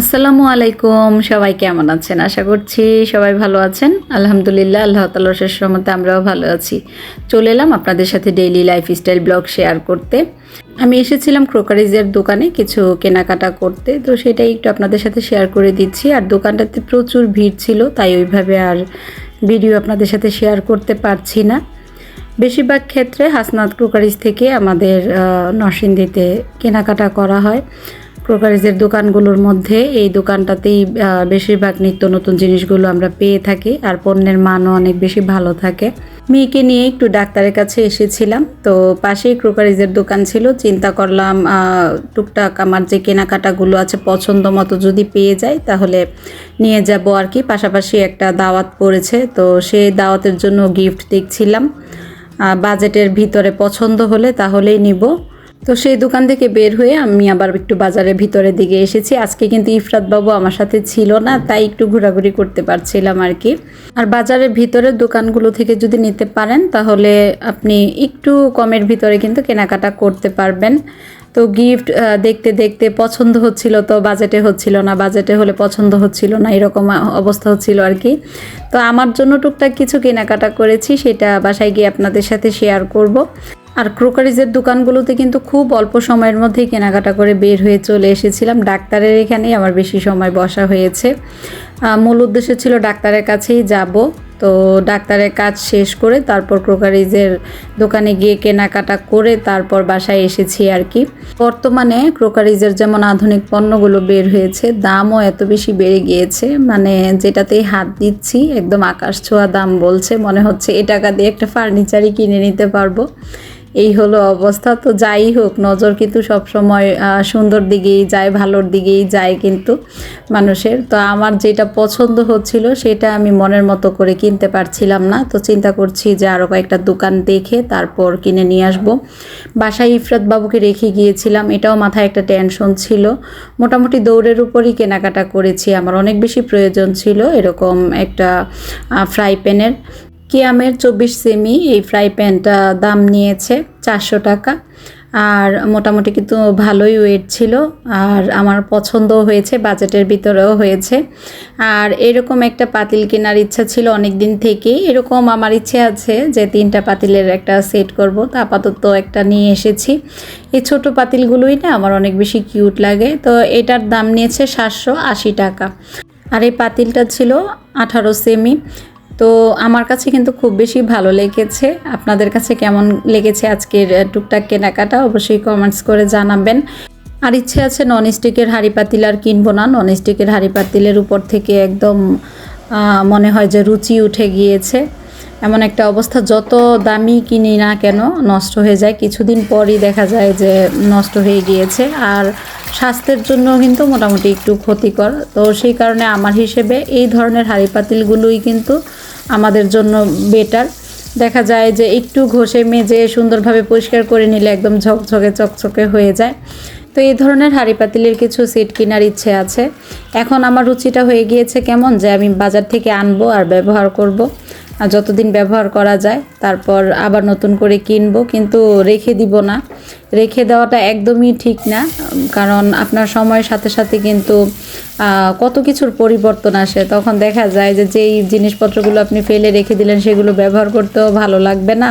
আসসালামু আলাইকুম, সবাই কেমন আছেন? আশা করছি সবাই ভালো আছেন। আলহামদুলিল্লাহ, আল্লাহ তালার শেষ রহমতে আমরাও ভালো আছি। চলে এলাম আপনাদের সাথে ডেইলি লাইফস্টাইল ব্লগ শেয়ার করতে। আমি এসেছিলাম ক্রোকারিজের দোকানে কিছু কেনাকাটা করতে। তো সেটাই একটু আপনাদের সাথে শেয়ার করে দিচ্ছি। আর দোকানটাতে প্রচুর ভিড় ছিল, তাই ওইভাবে আর ভিডিও আপনাদের সাথে শেয়ার করতে পারছি না। বেশিরভাগ ক্ষেত্রে হাসনাত ক্রোকারিজ থেকে আমাদের নরসিংদীতে কেনাকাটা করা হয়। ক্রোকারিজের দোকানগুলোর মধ্যে এই দোকানটাতেই বেশিরভাগ নিত্য নতুন জিনিসগুলো আমরা পেয়ে থাকি আর পণ্যের মানও অনেক বেশি ভালো থাকে। মেয়েকে নিয়ে একটু ডাক্তারের কাছে এসেছিলাম, তো পাশেই ক্রোকারিজের দোকান ছিল। চিন্তা করলাম টুকটাক আমার যে কেনাকাটাগুলো আছে পছন্দ মতো যদি পেয়ে যাই তাহলে নিয়ে যাব আর কি। পাশাপাশি একটা দাওয়াত পড়েছে, তো সেই দাওয়াতের জন্য গিফট দেখছিলাম। বাজেটের ভিতরে পছন্দ হলে তাহলেই নিব। তো সেই দোকান থেকে বের হয়ে আমি আবার একটু বাজারের ভিতরের দিকে এসেছি। আজকে কিন্তু ইফরাত বাবু আমার সাথে ছিল না, তাই একটু ঘোরাঘুরি করতে পারছিলাম আর কি। আর বাজারের ভিতরের দোকানগুলো থেকে যদি নিতে পারেন, তাহলে আপনি একটু কমের ভিতরে কিন্তু কেনাকাটা করতে পারবেন। তো গিফট দেখতে দেখতে পছন্দ হচ্ছিল তো বাজেটে হচ্ছিল না বাজেটে হলে পছন্দ হচ্ছিল না, এরকম অবস্থা হচ্ছিল আর কি। তো আমার জন্য টুকটাক কিছু কেনাকাটা করেছি, সেটা বাসায় গিয়ে আপনাদের সাথে শেয়ার করব। আর ক্রোকারিজের দোকানগুলোতে কিন্তু খুব অল্প সময়ের মধ্যেই কেনাকাটা করে বের হয়ে চলে এসেছিলাম। ডাক্তারের এখানেই আমার বেশি সময় বসা হয়েছে। মূল উদ্দেশ্য ছিল ডাক্তারের কাছেই যাব। তো ডাক্তারের কাজ শেষ করে তারপর ক্রোকারিজের দোকানে গিয়ে কেনাকাটা করে তারপর বাসায় এসেছি আর কি। বর্তমানে ক্রোকারিজের যেমন আধুনিক পণ্যগুলো বের হয়েছে, দামও এত বেশি বেড়ে গিয়েছে। মানে যেটাতেই হাত দিচ্ছি, একদম আকাশ ছোঁয়া দাম বলছে। মনে হচ্ছে এ টাকা দিয়ে একটা ফার্নিচারই কিনে নিতে পারব। এই হলো অবস্থা। তো যাই হোক, নজর কিন্তু সবসময় সুন্দর দিকেই যায়, ভালোর দিকেই যায় কিন্তু মানুষের। তো আমার যেটা পছন্দ হচ্ছিল সেটা আমি মনের মতো করে কিনতে পারছিলাম না। তো চিন্তা করছি যে আরও কয়েকটা দোকান দেখে তারপর কিনে নিয়ে আসব। বাসায় ইফরাত বাবুকে রেখে গিয়েছিলাম। এটাও মাথায় একটা টেনশন ছিল। মোটামুটি দৌড়ের উপরই কেনাকাটা করেছি। আমার অনেক বেশি প্রয়োজন ছিল এরকম একটা ফ্রাই প্যানের। কিয়ামের চব্বিশ সেমি এই ফ্রাই প্যানটা দাম নিয়েছে চারশো টাকা। আর মোটামুটি কিন্তু ভালোই ওয়েট ছিল, আর আমার পছন্দও হয়েছে, বাজেটের ভিতরেও হয়েছে। আর এরকম একটা পাতিল কেনার ইচ্ছা ছিল অনেক দিন থেকেই, এরকম আমার ইচ্ছে আছে যে তিনটা পাতিলের একটা সেট করব। তো আপাতত একটা নিয়ে এসেছি। এই ছোট পাতিলগুলোই না আমার অনেক বেশি কিউট লাগে, তো এটার দাম নিয়েছে সাতশো আশি টাকা। আর এই পাতিলটা ছিল আঠারো সেমি তো আমার কাছে কিন্তু খুব বেশি ভালো লেগেছে। আপনাদের কাছে কেমন লেগেছে আজকের টুকটাক কেনাকাটা অবশ্যই কমেন্টস করে জানাবেন। আর ইচ্ছে আছে নন স্টিকের হাঁড়ি পাতিল আর কিনবো না। নন স্টিকের হাঁড়ি পাতিলের উপর থেকে একদম মনে হয় যে রুচি উঠে গিয়েছে। এমন একটা অবস্থা, যত দামি কিনি না কেন নষ্ট হয়ে যায়। কিছুদিন পরই দেখা যায় যে নষ্ট হয়ে গিয়েছে। আর স্বাস্থ্যের জন্য কিন্তু মোটামুটি একটু ক্ষতিকর। তো সেই কারণে আমার হিসেবে এই ধরনের হাঁড়ি পাতিলগুলোই কিন্তু আমাদের জন্য বেটার দেখা যায় যে একটু ঘষে মেজে সুন্দরভাবে পরিষ্কার করে নিলে একদম ঝকঝকে, চকচকে হয়ে যায়। তো এই ধরনের হাঁড়ি পাতিলের কিছু সেট কেনার ইচ্ছে আছে। এখন আমার রুচিটা হয়ে গিয়েছে কেমন যে আমি বাজার থেকে আনব আর ব্যবহার করব। যতদিন ব্যবহার করা যায়, তারপর আবার নতুন করে কিনবো, কিন্তু রেখে দিব না। রেখে দেওয়াটা একদমই ঠিক না, কারণ আপনার সময়ের সাথে সাথে কিন্তু কত কিছুর পরিবর্তন আসে। তখন দেখা যায় যে যেই জিনিসপত্রগুলো আপনি ফেলে রেখে দিলেন, সেগুলো ব্যবহার করতেও ভালো লাগবে না।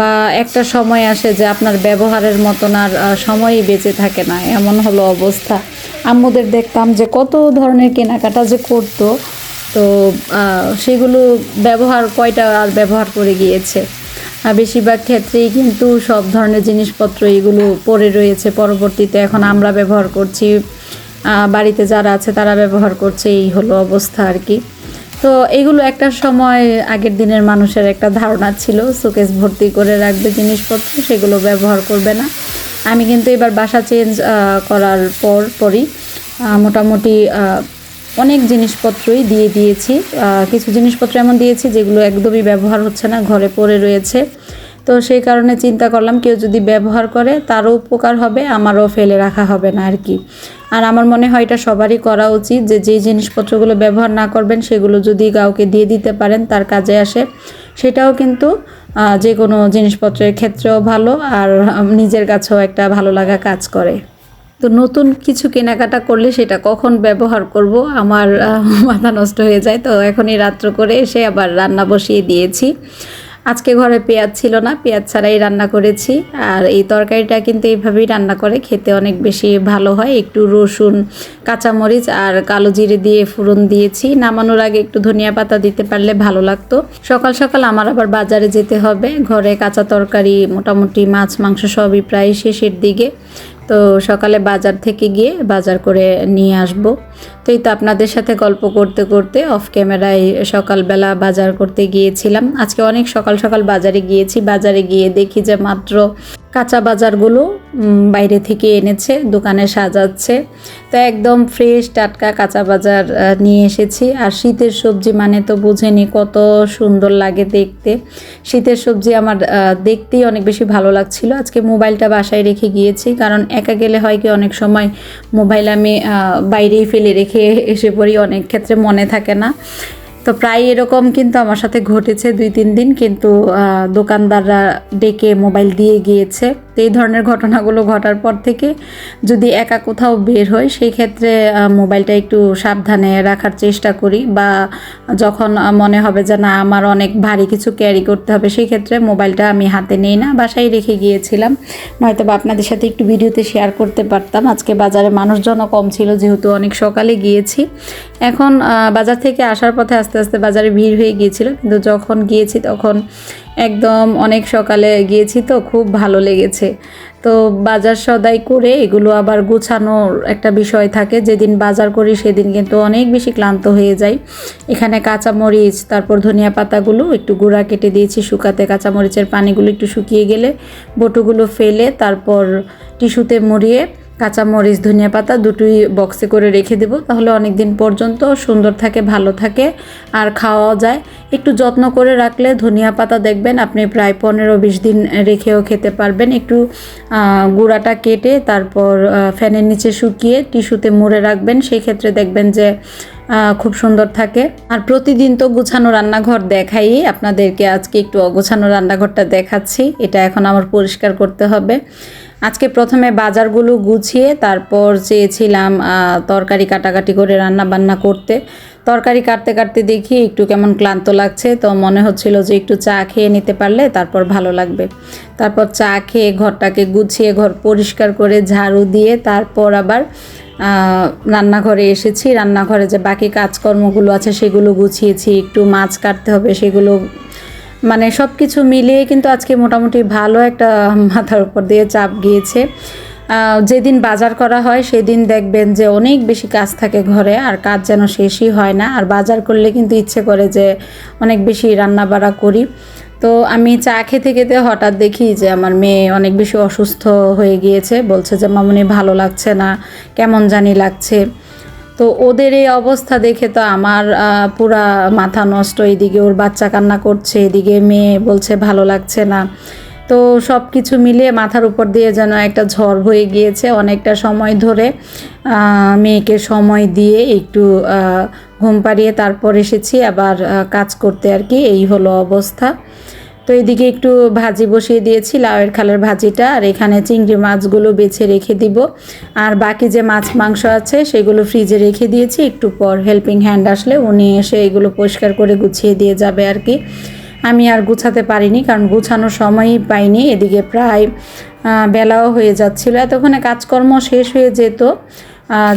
বা একটা সময় আসে যে আপনার ব্যবহারের মতন আর সময়ই বেঁচে থাকে না। এমন হলো অবস্থা। আম্মুদের দেখতাম যে কত ধরনের কেনাকাটা যে করতো তো সেগুলো ব্যবহার, কয়টা আর ব্যবহার করে গিয়েছে? বেশিরভাগ ক্ষেত্রেই কিন্তু সব ধরনের জিনিসপত্র এগুলো পড়ে রয়েছে। পরবর্তীতে এখন আমরা ব্যবহার করছি বাড়িতে যারা আছে তারা ব্যবহার করছে, এই হলো অবস্থা আর কি। তো, এগুলো একটা সময় আগের দিনের মানুষের একটা ধারণা ছিল শোকেস ভর্তি করে রাখবে জিনিসপত্র, সেগুলো ব্যবহার করবে না। আমি কিন্তু এবার বাসা চেঞ্জ করার পর, পরই মোটামুটি অনেক জিনিসপত্রই দিয়ে দিয়েছি। কিছু জিনিসপত্র এমন দিয়েছি যেগুলো একদমই ব্যবহার হচ্ছে না, ঘরে পড়ে রয়েছে। তো সেই কারণে চিন্তা করলাম কেউ যদি ব্যবহার করে তারও উপকার হবে, আমারও ফেলে রাখা হবে না আর কি। আর আমার মনে হয় এটা সবারই করা উচিত যে যে জিনিসপত্রগুলো ব্যবহার না করবেন সেগুলো যদি কাউকে দিয়ে দিতে পারেন, তার কাজে আসে। সেটাও কিন্তু যে কোনো জিনিসপত্রের ক্ষেত্রেও ভালো, আর নিজের কাছেও একটা ভালো লাগা কাজ করে। তো নতুন কিছু কেনাকাটা করলে সেটা কখন ব্যবহার করব? আমার মাথা নষ্ট হয়ে যায়। তো এখনই রাত্র করে এসে আবার রান্না বসিয়ে দিয়েছি। আজকে ঘরে পেঁয়াজ ছিল না, পেঁয়াজ ছাড়াই রান্না করেছি। আর এই তরকারিটা কিন্তু এইভাবেই রান্না করে, খেতে অনেক বেশি ভালো হয়। একটু রসুন, কাঁচামরিচ আর কালো জিরে দিয়ে ফোড়ন দিয়েছি। নামানোর আগে একটু ধনিয়া পাতা দিতে পারলে ভালো লাগতো। সকাল সকাল আমার আবার বাজারে যেতে হবে। ঘরে কাঁচা তরকারি, মোটামুটি মাছ, মাংস সবই প্রায় শেষের দিকে। তো সকালে বাজার থেকে গিয়ে বাজার করে নিয়ে আসব। তো এই তো আপনাদের সাথে গল্প করতে করতে অফ ক্যামেরায় সকালবেলা বাজার করতে গিয়েছিলাম। আজকে অনেক সকাল সকাল বাজারে গিয়েছি। বাজারে গিয়ে দেখি যে মাত্র কাঁচা বাজারগুলো বাইরে থেকে এনেছে, দোকানে সাজাচ্ছে। তো একদম ফ্রেশ টাটকা কাঁচা বাজার নিয়ে এসেছি। আর শীতের সবজি মানে তো বুঝেনি কত সুন্দর লাগে দেখতে। শীতের সবজি আমার দেখতেই অনেক বেশি ভালো লাগছিল। আজকে মোবাইলটা বাসায় রেখে গিয়েছি। কারণ একা গেলে হয় কি, অনেক সময় মোবাইল আমি বাইরেই ফেলে রেখে এসে পড়ি, অনেক ক্ষেত্রে মনে থাকে না। তো প্রায় এরকম কিন্তু আমার সাথে ঘটেছে দুই তিন দিন, কিন্তু দোকানদাররা ডেকে মোবাইল দিয়ে গিয়েছে। তো এই ধরনের ঘটনাগুলো ঘটার পর থেকে যদি একা কোথাও বের হই, সেই ক্ষেত্রে মোবাইলটা একটু সাবধানে রাখার চেষ্টা করি বা যখন মনে হবে যে না, আমার অনেক ভারী কিছু ক্যারি করতে হবে, সেই ক্ষেত্রে মোবাইলটা আমি হাতে নেই না, বাসায় রেখে গিয়েছিলাম। নয়তো বা আপনাদের সাথে একটু ভিডিওতে শেয়ার করতে পারতাম। আজকে বাজারে মানুষজনও কম ছিল, যেহেতু অনেক সকালে গিয়েছি। এখন বাজার থেকে আসার পথে আস্তে আস্তে বাজারে ভিড় হয়ে গিয়েছিল, কিন্তু যখন গিয়েছি তখন একদম অনেক সকালে গিয়েছি তো, খুব ভালো লেগেছে। তো বাজার সদাই করে এগুলো আবার গুছানোর একটা বিষয় থাকে, যেদিন বাজার করি সেদিন কিন্তু অনেক বেশি ক্লান্ত হয়ে যাই। এখানে কাঁচামরিচ, তারপর ধনিয়া পাতাগুলো একটু গুঁড়া কেটে দিয়েছি শুকাতে, কাঁচামরিচের পানিগুলো একটু শুকিয়ে গেলে, বটুগুলো ফেলে, তারপর টিস্যুতে মুড়িয়ে কাঁচামরিচ, ধনিয়া পাতা দুটোই বক্সে করে রেখে দেবো। তাহলে অনেক দিন পর্যন্ত সুন্দর থাকে, ভালো থাকে আর খাওয়াও যায়। একটু যত্ন করে রাখলে ধনিয়া পাতা দেখবেন আপনি প্রায় পনেরো বিশ দিন রেখেও খেতে পারবেন। একটু গুঁড়াটা কেটে তারপর ফ্যানের নিচে শুকিয়ে টিস্যুতে মুড়ে রাখবেন। সেই ক্ষেত্রে দেখবেন যে খুব সুন্দর থাকে। আর প্রতিদিন তো গুছানো রান্নাঘর দেখাই। আপনাদেরকে আজকে একটু অগোছানো রান্নাঘরটা দেখাচ্ছি। এটা এখন আমার পরিষ্কার করতে হবে। আজকে প্রথমে বাজারগুলো গুছিয়ে তারপর চেয়েছিলাম তরকারি কাটাকাটি করে রান্না বান্না করতে। তরকারি কাটতে কাটতে দেখি একটু কেমন ক্লান্ত লাগছে, তো মনে হচ্ছিল যে একটু চা খেয়ে নিতে পারলে তারপর ভালো লাগবে। তারপর চা খেয়ে ঘরটাকে গুছিয়ে ঘর পরিষ্কার করে ঝাড়ু দিয়ে তারপর আবার রান্নাঘরে এসেছি। রান্নাঘরে যে বাকি কাজকর্মগুলো আছে সেগুলো গুছিয়েছি, একটু মাছ কাটতে হবে সেগুলো মানে সব কিছু মিলিয়ে কিন্তু আজকে মোটামুটি ভালো একটা মাথার উপর দিয়ে চাপ গিয়েছে। যেদিন বাজার করা হয় সেদিন দেখবেন যে অনেক বেশি কাজ থাকে ঘরে আর কাজ যেন শেষই হয় না। আর বাজার করলে কিন্তু ইচ্ছে করে যে অনেক বেশি রান্না বাড়া করি। তো আমি চা খেতে খেতে হঠাৎ দেখি যে আমার মেয়ে অনেক বেশি অসুস্থ হয়ে গিয়েছে। বলছে যে, মামুনি ভালো লাগছে না। কেমন জানি লাগছে। তো ওদের এই অবস্থা দেখে তো আমার পুরা মাথা নষ্ট। এদিকে ওর বাচ্চা কান্না করছে, এদিকে মেয়ে বলছে ভালো লাগছে না। তো সব কিছু মিলিয়ে মাথার উপর দিয়ে যেন একটা ঝড় হয়ে গিয়েছে অনেকটা সময় ধরে। মেয়েকে সময় দিয়ে একটু ঘুম পাড়িয়ে তারপর এসেছি। আবার কাজ করতে আর কি, এই হলো অবস্থা। তো এদিকে একটু ভাজি বসিয়ে দিয়েছি, লাউয়ের খালের ভাজিটা, আর এখানে চিংড়ি মাছগুলো বেছে রেখে দিব। আর বাকি যে মাছ মাংস আছে সেগুলো ফ্রিজে রেখে দিয়েছি, একটু পর হেল্পিং হ্যান্ড আসলে উনি এসে এগুলো পরিষ্কার করে গুছিয়ে দিয়ে যাবে আর কি। আমি আর গুছাতে পারিনি, কারণ গুছানোর সময়ই পাইনি, এদিকে প্রায় বেলাও হয়ে যাচ্ছিল। এতক্ষণে কাজকর্ম শেষ হয়ে যেত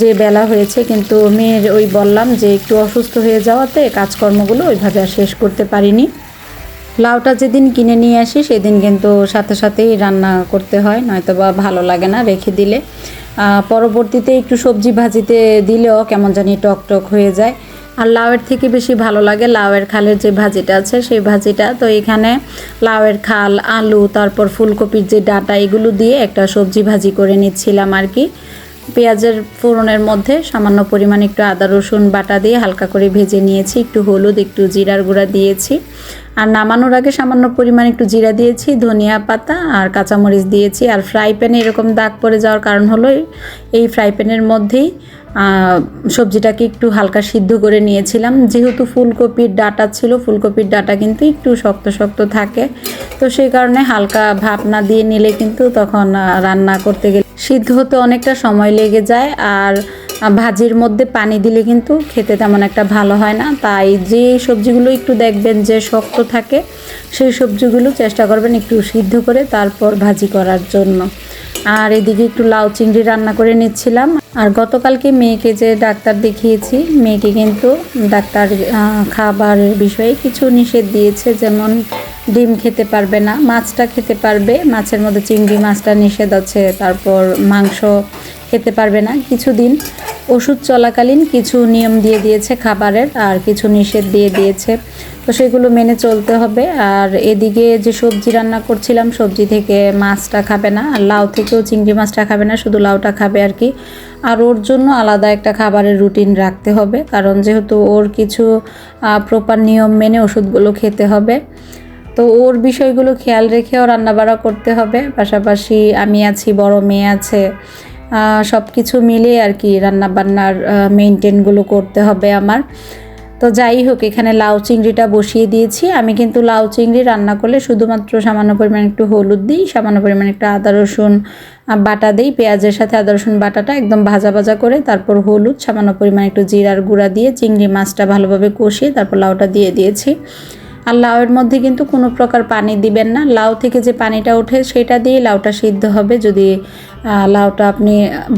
যে বেলা হয়েছে, কিন্তু মেয়ের ওই বললাম যে একটু অসুস্থ হয়ে যাওয়াতে কাজকর্মগুলো ওইভাবে আর শেষ করতে পারিনি। লাউটা যেদিন কিনে নিয়ে আসি, সেদিন কিন্তু সাথে সাথেই রান্না করতে হয় নয়তো বা ভালো লাগে না রেখে দিলে। পরবর্তীতে একটু সবজি ভাজিতে দিলেও কেমন জানি টক টক হয়ে যায়। আর লাউয়ের থেকে বেশি ভালো লাগে লাউয়ের খালের যে ভাজিটা আছে, সেই ভাজিটা। তো এখানে লাউয়ের খাল, আলু, তারপর ফুলকপির যে ডাটা, এগুলো দিয়ে একটা সবজি ভাজি করে নিচ্ছিলাম আর কি। পেঁয়াজের ফোড়নের মধ্যে সামান্য পরিমাণ একটু আদা, রসুন বাটা দিয়ে হালকা করে ভেজে নিয়েছি, একটু হলুদ, একটু জিরার গুঁড়া দিয়েছি। আর নামানোর আগে সামান্য পরিমাণ একটু জিরা দিয়েছি, ধনিয়া পাতা আর কাঁচামরিচ দিয়েছি। আর ফ্রাই প্যানে এরকম দাগ পড়ে যাওয়ার কারণ হলো এই ফ্রাই প্যানের মধ্যেই সবজিটাকে একটু হালকা সিদ্ধ করে নিয়েছিলাম। যেহেতু ফুলকপির ডাটা ছিল, ফুলকপির ডাটা কিন্তু একটু শক্ত শক্ত থাকে। তো সেই কারণে হালকা ভাপ না দিয়ে নিলে কিন্তু তখন রান্না করতে গেলে সিদ্ধ হতে অনেকটা সময় লেগে যায় আর ভাজির মধ্যে পানি দিলে কিন্তু খেতে তেমন একটা ভালো হয় না। তাই যে সবজিগুলো একটু দেখবেন যে শক্ত থাকে সেই সবজিগুলো চেষ্টা করবেন একটু সিদ্ধ করে তারপর ভাজি করার জন্য। আর এদিকে একটু লাউ চিংড়ি রান্না করে নিচ্ছিলাম। আর গতকালকে মেয়েকে যে ডাক্তার দেখিয়েছি মেয়েকে কিন্তু ডাক্তার আহ, খাবারের বিষয়ে কিছু নিষেধ দিয়েছে যেমন ডিম খেতে পারবে না, মাছটা খেতে পারবে, মাছের মধ্যে চিংড়ি মাছটা নিষেধ আছে, তারপর মাংস খেতে পারবে না। কিছুদিন ওষুধ চলাকালীন কিছু নিয়ম দিয়ে দিয়েছে খাবারের আর কিছু নিষেধ দিয়ে দিয়েছে। তো সেগুলো মেনে চলতে হবে। আর এদিকে যে সবজি রান্না করছিলাম, সবজি থেকে মাছটা খাবে না, আর লাউ থেকেও চিংড়ি মাছটা খাবে না, শুধু লাউটা খাবে আর কি। আর ওর জন্য আলাদা একটা খাবারের রুটিন রাখতে হবে, কারণ যেহেতু ওর কিছু প্রপার নিয়ম মেনে ওষুধগুলো খেতে হবে। তো ওর বিষয়গুলো খেয়াল রেখেও রান্নাবাড়া করতে হবে। পাশাপাশি আমি আছি, বড় মেয়ে আছে সব কিছু মিলে আর কি রান্নাবান্নার মেনটেনগুলো করতে হবে আমার। তো যাই হোক, এখানে লাউ চিংড়িটা বসিয়ে দিয়েছি। আমি কিন্তু লাউ চিংড়ি রান্না করলে শুধুমাত্র সামান্য পরিমাণ একটু হলুদ দিই, সামান্য পরিমাণ একটু আদা, রসুন বাটা দিই। পেঁয়াজের সাথে আদা, রসুন, বাটাটা একদম ভাজা ভাজা করে তারপর হলুদ, সামান্য পরিমাণ একটু জিরার গুঁড়া দিয়ে চিংড়ি মাছটা ভালোভাবে কষিয়ে তারপর লাউটা দিয়ে দিয়েছি। আর লাউয়ের মধ্যে কিন্তু কোনো প্রকার পানি দিবেন না। লাউ থেকে যে পানিটা ওঠে সেটা দিয়ে লাউটা সিদ্ধ হবে। যদি লাউটা আপনি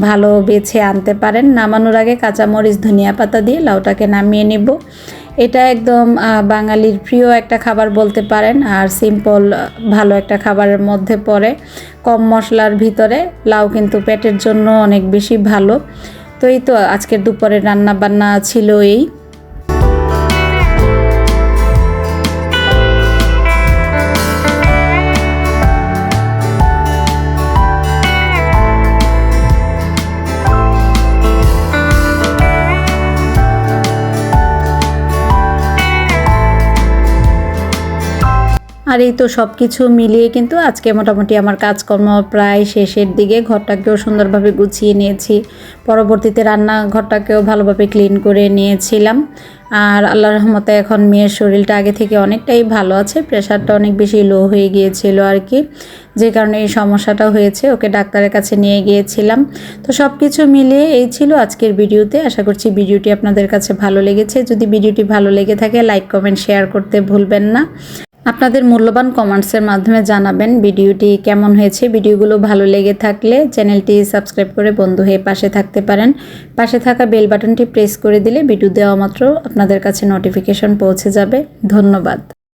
ভালো বেছে আনতে পারেন, নামানোর আগে কাঁচামরিচ, ধনিয়া পাতা দিয়ে লাউটাকে নামিয়ে নেব। এটা একদম বাঙালির প্রিয় একটা খাবার বলতে পারেন আর সিম্পল ভালো একটা খাবারের মধ্যে পড়ে। কম মশলার ভিতরে লাউ কিন্তু পেটের জন্য অনেক বেশি ভালো। তো এই তো আজকের দুপুরের রান্না বান্না ছিল এই আর এই তো সব কিছু মিলিয়ে কিন্তু আজকে মোটামুটি আমার কাজকর্ম প্রায় শেষের দিকে। ঘরটাকেও সুন্দরভাবে গুছিয়ে নিয়েছি। পরবর্তীতে রান্নাঘরটাকেও ভালোভাবে ক্লিন করে নিয়েছিলাম। আর আল্লাহ রহমতে এখন মেয়ের শরীরটা আগে থেকে অনেকটাই ভালো আছে। প্রেশারটা অনেক বেশি লো হয়ে গিয়েছিল আর কি। যে কারণে এই সমস্যাটা হয়েছে, ওকে ডাক্তারের কাছে নিয়ে গিয়েছিলাম। তো সব কিছু মিলিয়ে এই ছিল আজকের ভিডিওতে। আশা করছি ভিডিওটি আপনাদের কাছে ভালো লেগেছে। যদি ভিডিওটি ভালো লেগে থাকে লাইক কমেন্ট শেয়ার করতে ভুলবেন না। আপনাদের মূল্যবান কমেন্টসের মাধ্যমে জানাবেন ভিডিওটি কেমন হয়েছে, ভিডিওগুলো ভালো লেগে থাকলে চ্যানেলটি সাবস্ক্রাইব করে বন্ধু হয়ে পাশে থাকতে পারেন। পাশে থাকা বেল বাটনটি প্রেস করে দিলে ভিডিও দেওয়া মাত্র আপনাদের কাছে নোটিফিকেশন পৌঁছে যাবে। ধন্যবাদ।